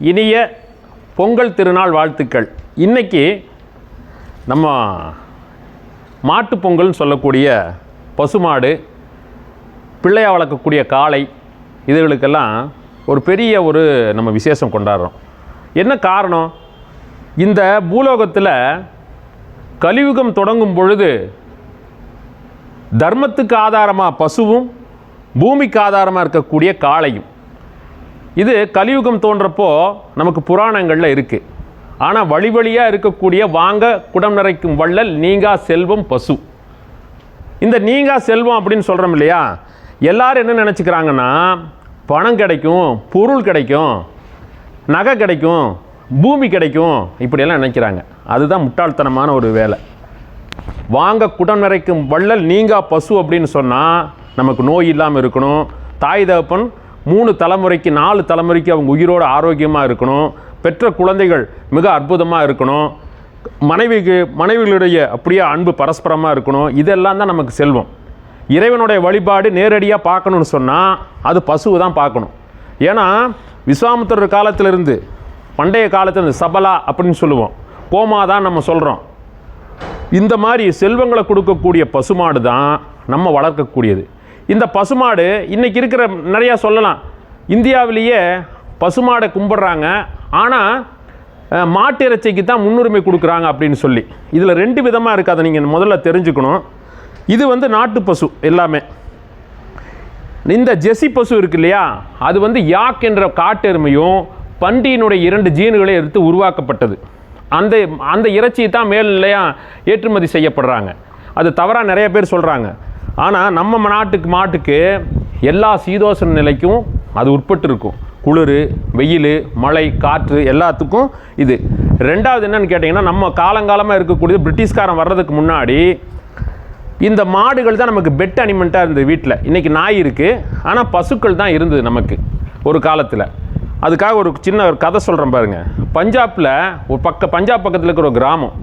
இனிய பொங்கல் திருநாள் வாழ்த்துக்கள். இன்னைக்கு நம்ம மாட்டுப் பொங்கல்னு சொல்லக்கூடிய பசுமாடு பிள்ளையாக வளர்க்கக்கூடிய காளை இதுகளுக்கெல்லாம் ஒரு பெரிய ஒரு நம்ம விசேஷம் கொண்டாடுறோம். என்ன காரணம்? இந்த பூலோகத்தில் கலியுகம் தொடங்கும் பொழுது தர்மத்துக்கு ஆதாரமாக பசுவும் பூமிக்கு ஆதாரமாக இருக்கக்கூடிய காளையும். இது கலியுகம் தோன்றப்போ நமக்கு புராணங்களில் இருக்குது ஆனால் வழி வழியாக இருக்கக்கூடிய வாங்க குடம் நிறைக்கும் வள்ளல் நீங்கா செல்வம் பசு. இந்த நீங்கா செல்வம் அப்படின்னு சொல்கிறோம் இல்லையா? எல்லாரும் என்ன நினச்சிக்கிறாங்கன்னா பணம் கிடைக்கும் பொருள் கிடைக்கும் நகை கிடைக்கும் பூமி கிடைக்கும் இப்படியெல்லாம் நினைக்கிறாங்க. அதுதான் முட்டாள்தனமான ஒரு வேலை. வாங்க குடம் நிறைக்கும் வள்ளல் நீங்கா பசு அப்படின்னு சொன்னால் நமக்கு நோய் இல்லாமல் இருக்கணும். தாய் தகப்பன் மூணு தலைமுறைக்கு நாலு தலைமுறைக்கு அவங்க உயிரோடு ஆரோக்கியமாக இருக்கணும். பெற்ற குழந்தைகள் மிக அற்புதமாக இருக்கணும். மனைவிக்கு மனைவிகளுடைய அப்படியே அன்பு பரஸ்பரமாக இருக்கணும். இதெல்லாம் தான் நமக்கு செல்வம். இறைவனுடைய வழிபாடு நேரடியாக பார்க்கணும்னு சொன்னால் அது பசுவை தான் பார்க்கணும். ஏன்னா விஸ்வாமித்திரர் காலத்திலிருந்து பண்டைய காலத்தில் சபலா அப்படின்னு சொல்லுவோம். கோமா தான் நம்ம சொல்கிறோம் இந்த மாதிரி செல்வங்களை கொடுக்கக்கூடிய பசுமாடு தான் நம்ம வளர்க்கக்கூடியது. இந்த பசுமாடு இன்றைக்கி இருக்கிற நிறையா சொல்லலாம். இந்தியாவிலேயே பசுமாடை கும்பிட்றாங்க. ஆனால் மாட்டு இறைச்சிக்கு தான் முன்னுரிமை கொடுக்குறாங்க அப்படின்னு சொல்லி. இதில் ரெண்டு விதமாக இருக்குது அதை நீங்கள் முதல்ல தெரிஞ்சுக்கணும். இது வந்து நாட்டு பசு எல்லாமே. இந்த ஜெசி பசு இருக்கு இல்லையா? அது வந்து யாக் என்ற காட்டெருமையும் பண்டியினுடைய இரண்டு ஜீன்களை எடுத்து உருவாக்கப்பட்டது. அந்த அந்த இறைச்சி தான் மேல் இல்லையா ஏற்றுமதி செய்யப்படுறாங்க. அது தவறாக நிறைய பேர் சொல்கிறாங்க ஆனால் நம்ம நாட்டுக்கு மாட்டுக்கு எல்லா சீதோஷண நிலைக்கும் அது உட்பட்டு இருக்கும் குளிர் வெயில் மழை காற்று எல்லாத்துக்கும் இது. ரெண்டாவது என்னன்னு கேட்டிங்கன்னா நம்ம காலங்காலமாக இருக்கக்கூடியது பிரிட்டிஷ்காரன் வர்றதுக்கு முன்னாடி இந்த மாடுகள் தான் நமக்கு பெட் அனிமெண்ட்டாக இருந்தது வீட்டில் இன்றைக்கி நாய் இருக்குது ஆனால் பசுக்கள் தான் இருந்தது நமக்கு ஒரு காலத்தில். அதுக்காக ஒரு சின்ன ஒரு கதை சொல்கிறேன் பாருங்கள் பஞ்சாப்பில் ஒரு பக்க பஞ்சாப் பக்கத்தில் இருக்கிற ஒரு கிராமம்.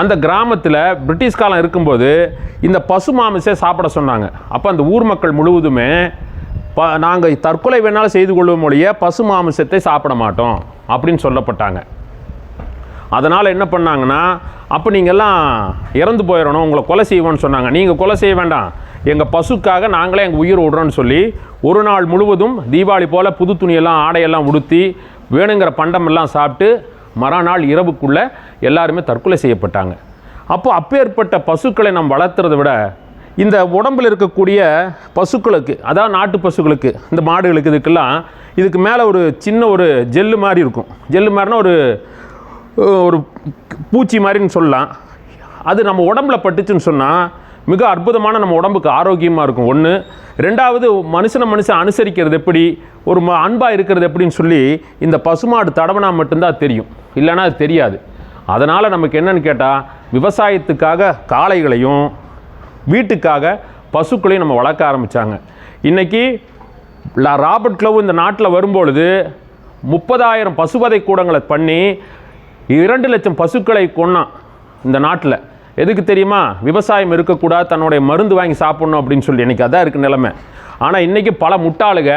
அந்த கிராமத்தில் பிரிட்டிஷ் காலம் இருக்கும்போது இந்த பசு மாமிசே சாப்பிட சொன்னாங்க. அப்போ அந்த ஊர் மக்கள் முழுவதுமே ப நாங்கள் தற்கொலை வேணாலும் செய்து கொள்வோம் மொழிய பசு மாமிசத்தை சாப்பிட மாட்டோம் அப்படின்னு சொல்லப்பட்டாங்க. அதனால் என்ன பண்ணாங்கன்னா அப்போ நீங்கள்லாம் இறந்து போயிடணும் உங்களை கொலை செய்வோன்னு சொன்னாங்க. நீங்கள் கொலை செய்ய வேண்டாம். எங்கள் பசுக்காக நாங்களே எங்கள் உயிர் விடுறோன்னு சொல்லி ஒரு நாள் முழுவதும் தீபாவளி போல் புது துணியெல்லாம் ஆடையெல்லாம் உடுத்தி வேணுங்கிற பண்டமெல்லாம் சாப்பிட்டு மறுநாள் இரவுக்குள்ளே எல்லாருமே தற்கொலை செய்யப்பட்டாங்க. அப்போ அப்பேற்பட்ட பசுக்களை நாம் வளர்த்துறதை விட இந்த உடம்பில் இருக்கக்கூடிய பசுக்களுக்கு அதாவது நாட்டு பசுக்களுக்கு இந்த மாடுகளுக்கு இதுக்கெல்லாம் இதுக்கு மேலே ஒரு சின்ன ஒரு ஜெல்லு மாதிரி இருக்கும். ஜெல்லு மாதிரினா ஒரு ஒரு பூச்சி மாதிரின்னு சொல்லலாம். அது நம்ம உடம்புல பட்டுச்சுன்னு சொன்னால் மிக அற்புதமான நம்ம உடம்புக்கு ஆரோக்கியமாக இருக்கும். ஒன்று ரெண்டாவது மனுஷனை மனுஷன் அனுசரிக்கிறது எப்படி ஒரு ம அன்பாக இருக்கிறது எப்படின்னு சொல்லி இந்த பசுமாடு தடவனா மட்டும்தான் தெரியும். இல்லைன்னா அது தெரியாது. அதனால் நமக்கு என்னன்னு கேட்டால் விவசாயத்துக்காக காளைகளையும் வீட்டுக்காக பசுக்களையும் நம்ம வளர்க்க ஆரம்பித்தாங்க இன்றைக்கி ராபர்ட் க்ளவ் இந்த நாட்டில் வரும்பொழுது முப்பதாயிரம் பசுவதை கூடங்களை பண்ணி இரண்டு லட்சம் பசுக்களை கொன்னான் இந்த நாட்டில். எதுக்கு தெரியுமா? விவசாயம் இருக்கக்கூடாது தன்னுடைய மருந்து வாங்கி சாப்பிட்ணும் அப்படின்னு சொல்லி. இன்றைக்கி அதான் இருக்குது நிலைமை. ஆனால் இன்றைக்கி பல முட்டாளுக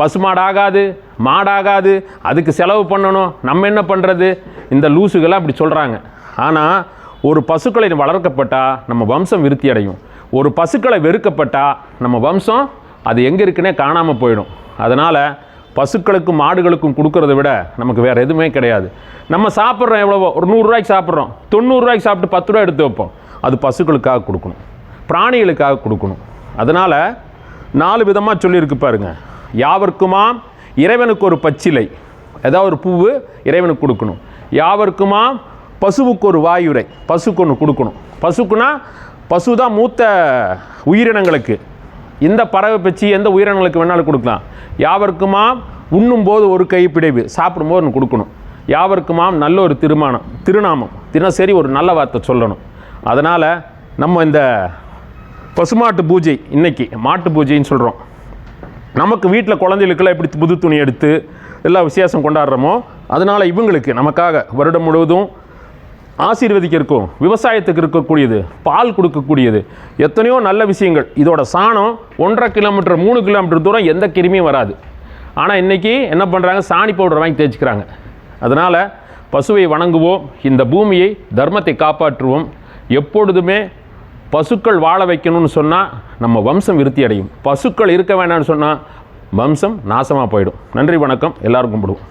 பசுமாடாகாது மாடாகாது அதுக்கு செலவு பண்ணணும். நம்ம என்ன பண்ணுறது இந்த லூசுகளை அப்படி சொல்கிறாங்க ஆனால் ஒரு பசுக்களை வளர்க்கப்பட்டால் நம்ம வம்சம் விருத்தி அடையும். ஒரு பசுக்களை வெறுக்கப்பட்டால் நம்ம வம்சம் அது எங்கே இருக்குன்னே காணாமல் போயிடும். அதனால் பசுக்களுக்கும் மாடுகளுக்கும் கொடுக்கறத விட நமக்கு வேறு எதுவுமே கிடையாது. நம்ம சாப்பிட்றோம் எவ்வளவோ? ஒரு நூறுரூவாய்க்கு சாப்பிட்றோம். தொண்ணூறுரூவாய்க்கு சாப்பிட்டு பத்து ரூபா எடுத்து வைப்போம். அது பசுக்களுக்காக கொடுக்கணும். பிராணிகளுக்காக கொடுக்கணும். அதனால் நாலு விதமாக சொல்லியிருக்கு பாருங்க. யாவருக்குமா? இறைவனுக்கு ஒரு பச்சிலை. ஏதாவது ஒரு பூவு இறைவனுக்கு கொடுக்கணும். யாவருக்குமா? பசுவுக்கு ஒரு வாயுரை. பசுக்கு ஒன்று கொடுக்கணும். பசுக்குன்னா பசு தான் மூத்த உயிரினங்களுக்கு. இந்த பறவை பச்சி எந்த உயிரினங்களுக்கு வேணாலும் கொடுக்கலாம். யாவருக்குமா? உண்ணும்போது ஒரு கைப்பிடைவு. சாப்பிடும்போது ஒன்று கொடுக்கணும். யாவருக்குமாம் நல்ல ஒரு திருமணம். திருநாமம். தினசரி ஒரு நல்ல வார்த்தை சொல்லணும். அதனால் நம்ம இந்த பசுமாட்டு பூஜை இன்னைக்கு மாட்டு பூஜைன்னு சொல்கிறோம் நமக்கு வீட்டில் குழந்தைகளுக்கெல்லாம் எப்படி புது துணி எடுத்து எல்லா விசேஷம் கொண்டாடுறோமோ அதனால் இவங்களுக்கு நமக்காக வருடம் முழுவதும் ஆசீர்வதிக்க இருக்கும் விவசாயத்துக்கு இருக்கக்கூடியது பால் கொடுக்கக்கூடியது எத்தனையோ நல்ல விஷயங்கள். இதோட சாணம் ஒன்றரை கிலோமீட்டர் மூணு கிலோமீட்டர் தூரம் எந்த கிருமியும் வராது. ஆனால் இன்றைக்கி என்ன பண்ணுறாங்க சாணி பவுடர் வாங்கி தேய்ச்சிக்கிறாங்க. அதனால் பசுவை வணங்குவோம் இந்த பூமியை தர்மத்தை காப்பாற்றுவோம். எப்பொழுதுமே பசுக்கள் வாழ வைக்கணும்னு சொன்னால் நம்ம வம்சம் விருத்தி அடையும். பசுக்கள் இருக்க வேண்டாம்னு சொன்னால் வம்சம் நாசமாக போயிடும். நன்றி வணக்கம். எல்லாரும் கும்பிடுவோம்.